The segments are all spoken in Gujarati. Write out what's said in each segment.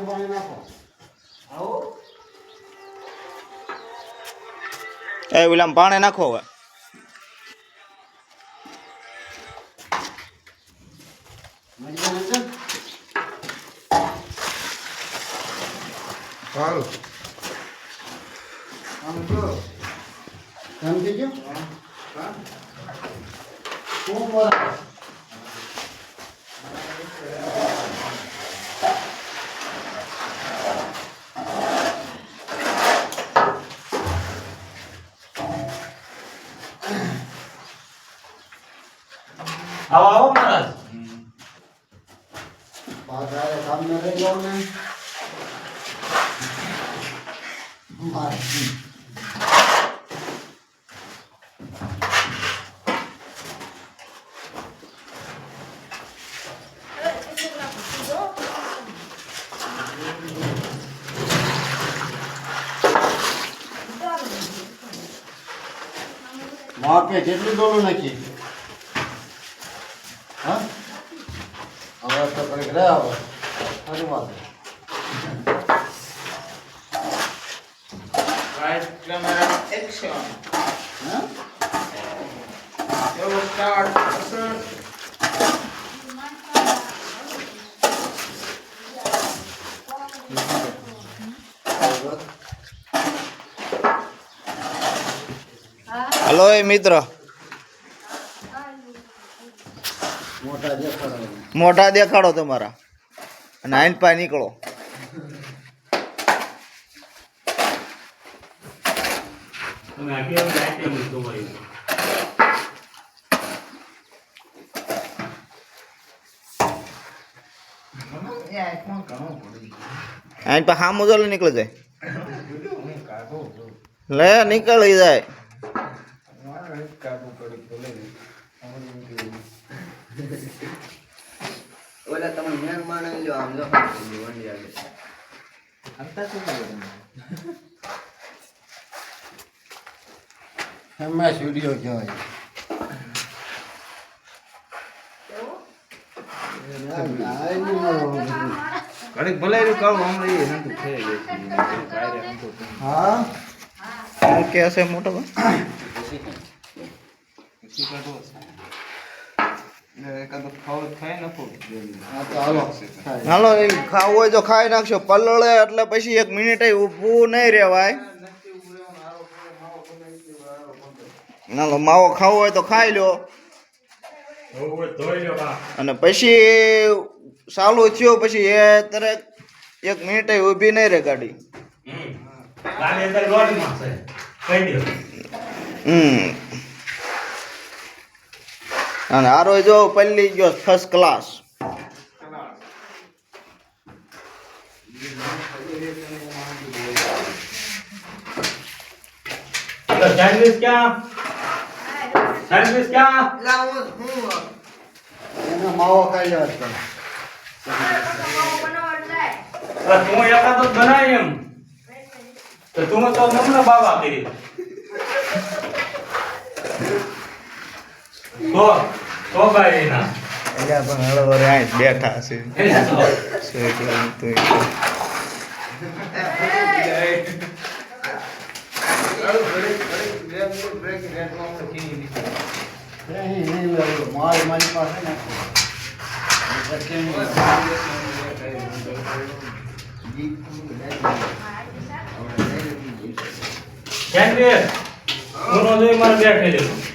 પાણી નાખો એ વિલામ પાણી નાખો હવે. સારું. આમ એમ થઈ ગયું? શું બોલે? આવો આવો મહારાજ. પાછા એ રહી જાવ ને. મારે માપે જેટલું દોડું નાખી હા હવે તો કંઈક રહે હવે સારી વાત રાઈટ કેમેરા એક્શન હા એવો હલો એ મિત્ર. મોટા દેખાડો તમારા. અને આઈન પા નીકળો. આઈન પા હા જો નીકળી જાય. લે નીકળી જાય. ઓલા તમે મહેમાન આવી લો આમ લો. વંડી આવે એમાં વીડિયો કહેવાય ઘડીક ભલે રહ્યું કહું હમણાં એ નતું થઈ ગયું હા? શું કે હશે મોટો પછી કાઢો હાલો એ ખાવું હોય તો ખાઈ નાખશો. પલળે એટલે પછી એક મિનિટ ઊભું નહીં રહેવાય. હાલો માવો ખાવો હોય તો ખાઈ લો. અને પછી ચાલુ થયો પછી એ તરત એક મિનિટ ઊભી નહીં રે ગાડી. હમ. અને આરો જો પલ્લી ગયો ફર્સ્ટ ક્લાસ સેન્ડવિચ ક્યાં? સેન્ડવિચ ક્યાં? લાવો હું એનો માવો ખાઈ લેવા તો તું એકાદો બનાય એમ. તો તું તો નમને બાબા કરી. તો તો ભાઈ ના પણ હળવરે બેઠા છે. માલ મારી પાસે નાખો. પછી નહીં. સેન્ડવિચ હું નો જોઈ મારે બેઠે દેવું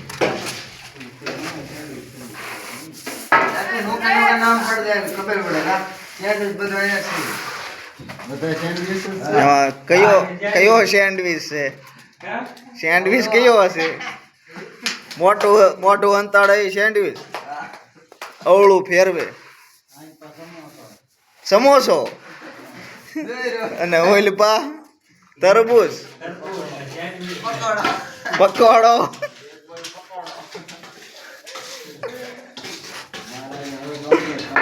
નોકરીનું નામ પડી જાય ખબર પડે. ના ત્યાં જ બધું અહીંયા છે. બધા સેન્ડવીચ જ છે. એમાં કયો કયો સેન્ડવીચ છે? સેન્ડવીચ કયો હશે? મોટું મોટું અંતાડે સેન્ડવીચ અવળું ફેરવે. સમોસો? અને ઓઈલ પા? તરબૂચ? પકોડો.